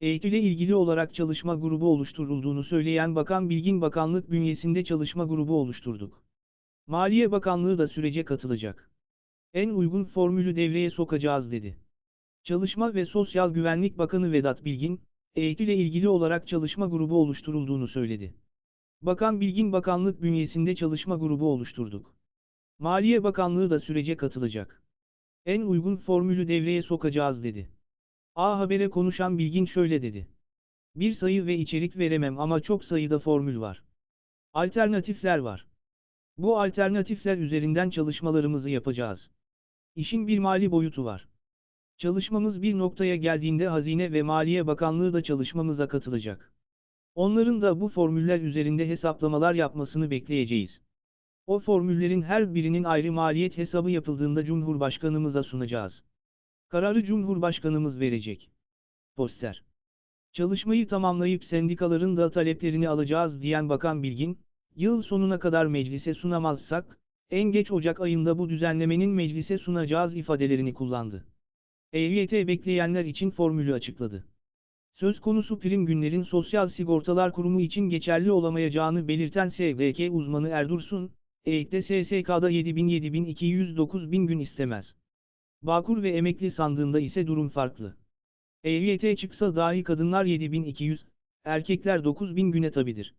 Eğitimle ilgili olarak çalışma grubu oluşturulduğunu söyleyen Bakan Bilgin Bakanlık bünyesinde çalışma grubu oluşturduk. Maliye Bakanlığı da sürece katılacak. En uygun formülü devreye sokacağız dedi. Çalışma ve Sosyal Güvenlik Bakanı Vedat Bilgin, eğitimle ilgili olarak çalışma grubu oluşturulduğunu söyledi. Bakan Bilgin Bakanlık bünyesinde çalışma grubu oluşturduk. Maliye Bakanlığı da sürece katılacak. En uygun formülü devreye sokacağız dedi. A Haber'e konuşan Bilgin şöyle dedi. Bir sayı ve içerik veremem ama çok sayıda formül var. Alternatifler var. Bu alternatifler üzerinden çalışmalarımızı yapacağız. İşin bir mali boyutu var. Çalışmamız bir noktaya geldiğinde Hazine ve Maliye Bakanlığı da çalışmamıza katılacak. Onların da bu formüller üzerinde hesaplamalar yapmasını bekleyeceğiz. O formüllerin her birinin ayrı maliyet hesabı yapıldığında Cumhurbaşkanımıza sunacağız. Kararı Cumhurbaşkanımız verecek. Poster. Çalışmayı tamamlayıp sendikaların da taleplerini alacağız diyen Bakan Bilgin, yıl sonuna kadar meclise sunamazsak, en geç Ocak ayında bu düzenlemenin meclise sunacağız ifadelerini kullandı. EYT bekleyenler için formülü açıkladı. Söz konusu prim günlerin Sosyal Sigortalar Kurumu için geçerli olamayacağını belirten SGK uzmanı Erdursun, EYT'de SSK'da 7000-7200-9000 gün istemez. Bağkur ve emekli sandığında ise durum farklı. EYT çıksa dahi kadınlar 7200, erkekler 9000 güne tabidir.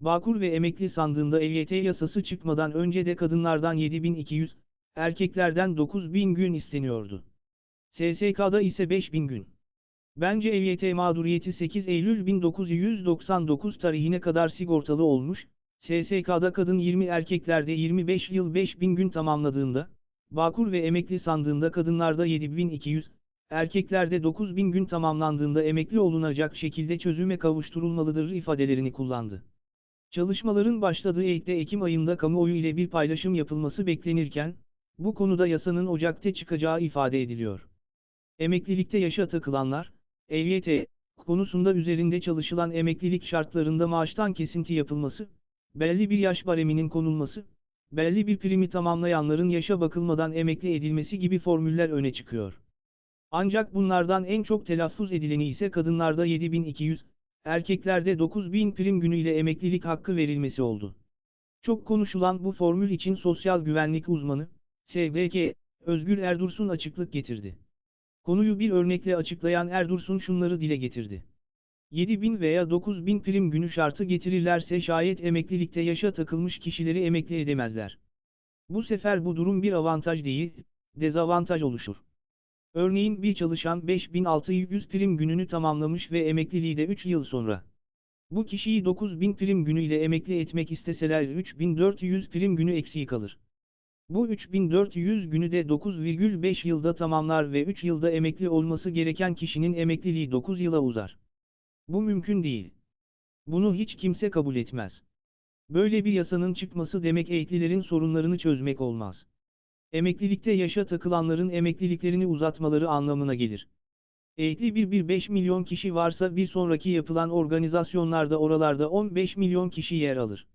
Bağkur ve emekli sandığında EYT yasası çıkmadan önce de kadınlardan 7200, erkeklerden 9000 gün isteniyordu. SSK'da ise 5000 gün. Bence EYT mağduriyeti 8 Eylül 1999 tarihine kadar sigortalı olmuş, SSK'da kadın 20 erkeklerde 25 yıl 5000 gün tamamladığında, Bağkur ve emekli sandığında kadınlarda 7200, erkeklerde 9000 gün tamamlandığında emekli olunacak şekilde çözüme kavuşturulmalıdır ifadelerini kullandı. Çalışmaların başladığı EYT'de Ekim ayında kamuoyu ile bir paylaşım yapılması beklenirken, bu konuda yasanın Ocak'ta çıkacağı ifade ediliyor. Emeklilikte yaşa takılanlar, EYT, konusunda üzerinde çalışılan emeklilik şartlarında maaştan kesinti yapılması, belli bir yaş bareminin konulması, belli bir primi tamamlayanların yaşa bakılmadan emekli edilmesi gibi formüller öne çıkıyor. Ancak bunlardan en çok telaffuz edileni ise kadınlarda 7200, erkeklerde 9000 prim günüyle emeklilik hakkı verilmesi oldu. Çok konuşulan bu formül için sosyal güvenlik uzmanı, SGK, Özgür Erdursun açıklık getirdi. Konuyu bir örnekle açıklayan Erdursun şunları dile getirdi. 7000 veya 9000 prim günü şartı getirirlerse şayet emeklilikte yaşa takılmış kişileri emekli edemezler. Bu sefer bu durum bir avantaj değil, dezavantaj oluşur. Örneğin bir çalışan 5600 prim gününü tamamlamış ve emekliliği de 3 yıl sonra. Bu kişiyi 9000 prim günü ile emekli etmek isteseler 3400 prim günü eksiği kalır. Bu 3400 günü de 9,5 yılda tamamlar ve 3 yılda emekli olması gereken kişinin emekliliği 9 yıla uzar. Bu mümkün değil. Bunu hiç kimse kabul etmez. Böyle bir yasanın çıkması demek eğitlilerin sorunlarını çözmek olmaz. Emeklilikte yaşa takılanların emekliliklerini uzatmaları anlamına gelir. Eğitli bir bir 5 milyon kişi varsa bir sonraki yapılan organizasyonlarda oralarda 15 milyon kişi yer alır.